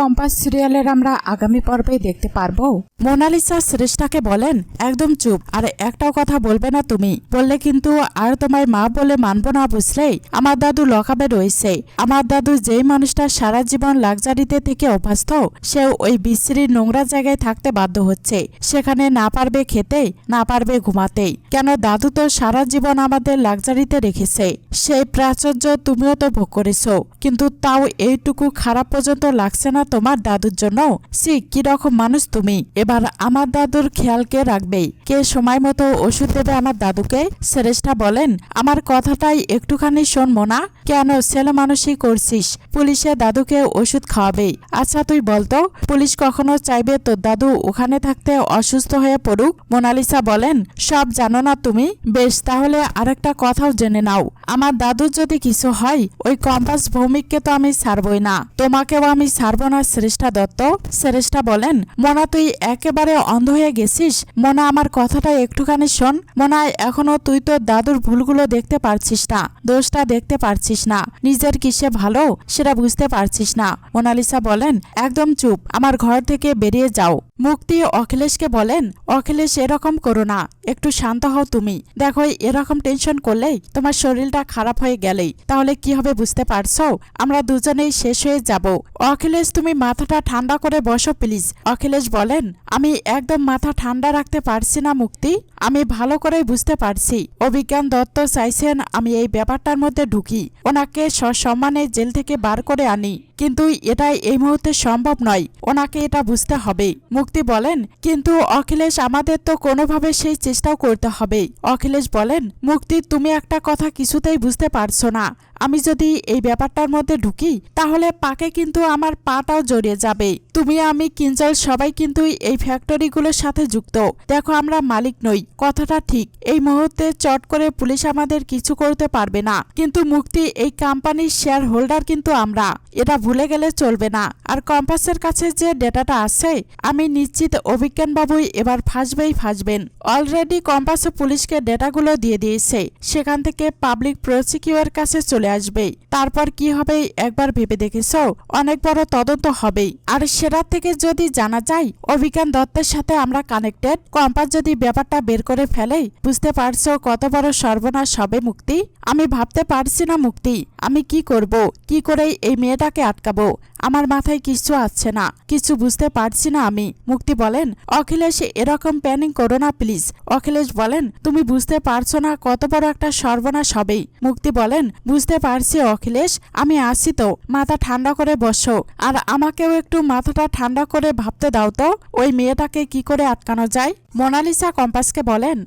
Compass সিরিয়ালের আমরা আগামী পর্বে দেখতে পারব। মোনালিসা শ্রেষ্ঠাকে বলেন, একদম চুপ, আর একটাও কথা বলবে না তুমি। বললে কিন্তু আর তোমায় মা বলে মানবো না বুঝলেই। আমার দাদু লকাবে রয়েছে। আমার দাদু যেই মানুষটা সারা জীবন লাক্সারিতে থেকে অভ্যস্ত সে ওই বিশ্রীর নোংরা জায়গায় থাকতে বাধ্য হচ্ছে। সেখানে না পারবে খেতে, না পারবে ঘুমাতেই। কেন দাদু তো সারা জীবন আমাদের লাক্সারিতে রেখেছে। সেই প্রাচুর্য তুমিও তো ভোগ করেছ। কিন্তু তাও এইটুকু খারাপ পর্যন্ত লাগছে না তোমার দাদুর জন্য? সি কি রকম মানুষ তুমি? এবার আমার দাদুর খেয়াল কে রাখবেই কে সময় মতো ওষুধ দেবে আমার দাদুকে? শ্রেষ্ঠা বলেন, আমার কথাটাই একটুখানি শোনবো না কেন ছেলে মানুষই করছিস? পুলিশে দাদুকে ওষুধ খাওয়াবে। আচ্ছা তুই বলতো পুলিশ কখনো চাইবে তোর দাদু ওখানে থাকতে অসুস্থ হয়ে পড়ুক? মোনালিসা বলেন, সব জানো না তুমি? বেশ, তাহলে আরেকটা কথাও জেনে নাও। আমার দাদুর যদি কিছু হয়, ওই কম্পাস ভৌমিককে তো আমি ছাড়বই না। তোমাকেও আমি ছাড়বো না শ্রেষ্ঠা দত্ত। শ্রেষ্ঠা বলেন, মনা, তুই একেবারে অন্ধ হয়ে গেছিস। মনা, আমার কথাটা একটুখানি শোন। মোনা, এখনও তুই তো দাদুর ভুলগুলো দেখতে পারছিস না। দোষটা দেখতে পারছিস না। নিজের কিসে ভালো সেটা বুঝতে পারছিস না। মোনালিসা বলেন, একদম চুপ, আমার ঘর থেকে বেরিয়ে যাও। মুক্তি অখিলেশকে বলেন, অখিলেশ, এরকম করো না, একটু শান্ত হও তুমি। দেখো, এরকম টেনশন করলেই তোমার শরীরটা খারাপ হয়ে গেলেই। তাহলে কি হবে বুঝতে পারছ? আমরা দুজনেই শেষ হয়ে যাব। অখিলেশ, তুমি মাথাটা ঠান্ডা করে বসো প্লিজ। অখিলেশ বলেন, আমি একদম মাথা ঠান্ডা রাখতে পারছি না মুক্তি, আমি ভালো করেই বুঝতে পারছি। অভিজ্ঞান দত্ত চাইছেন আমি এই ব্যাপারটার মধ্যে ঢুকি। ওনাকে সসম্মানে জেল থেকে বার করে আনি। কিন্তু এটা এই মুহূর্তে সম্ভব নয়। ওনাকে এটা বুঝতে হবে। মুক্তি বলেন, কিন্তু অখিলেশ, আমাদের তো কোনোভাবে সেই চেষ্টাও করতে হবে। অখিলেশ বলেন, মুক্তি, তুমি একটা কথা কিছুতেই বুঝতে পারছ না। আমি যদি এই ব্যাপারটার মধ্যে ঢুকি, তাহলে পাকে কিন্তু আমার পাটাও জড়িয়ে যাবে। তুমি, আমি, কিঞ্জল সবাই কিন্তু এই ফ্যাক্টরিগুলোর সাথে যুক্ত। দেখো, আমরা মালিক নই। কথাটা ঠিক। এই মুহূর্তে চট করে পুলিশ আমাদের কিছু করতে পারবে না। কিন্তু মুক্তি, এই কোম্পানির শেয়ার হোল্ডার কিন্তু আমরা। এটা ভুলে গেলে চলবে না। আর কম্পাসের কাছে যে ডেটাটা আছে, আমি নিশ্চিত অভিজ্ঞান বাবুই এবার ফাঁসবেই ফাঁসবেন। অলরেডি কম্পাস পুলিশকে ডেটাগুলো দিয়ে দিয়েছে। সেখান থেকে পাবলিক প্রসিকিউর কাছে চলে আসবে। তারপর কি হবে একবার ভেবে দেখেছ? অনেক বড় তদন্ত হবেই। আর সেটার থেকে যদি জানা যায়, অভিজ্ঞান দত্তের সাথে আমরা কানেক্টেড কম্পাস যদি ব্যাপারটা বের করে ফেলে, বুঝতে পারছ কত বড় সর্বনাশ হবে মুক্তি? আমি ভাবতে পারছি না মুক্তি। আমি কি করব? কি করে এই মেয়েটাকে আটকাবো। আমার মাথায় কিছু আসছে না। কিছু বুঝতে পারছি না আমি। মুক্তি বলেন, অখিলেশ, এরকম প্ল্যানিং করো না প্লিজ। অখিলেশ বলেন, তুমি বুঝতে পারছ না কত বড় একটা সর্বনাশ হবেই। মুক্তি বলেন, বুঝতে পারছি অখিলেশ, আমি আসি তো। মাথা ঠান্ডা করে বসো। আর আমাকেও একটু মাথাটা ঠান্ডা করে ভাবতে দাও তো। ওই মেয়েটাকে কি করে আটকানো যায়? মোনালিসা কম্পাসকে বলেন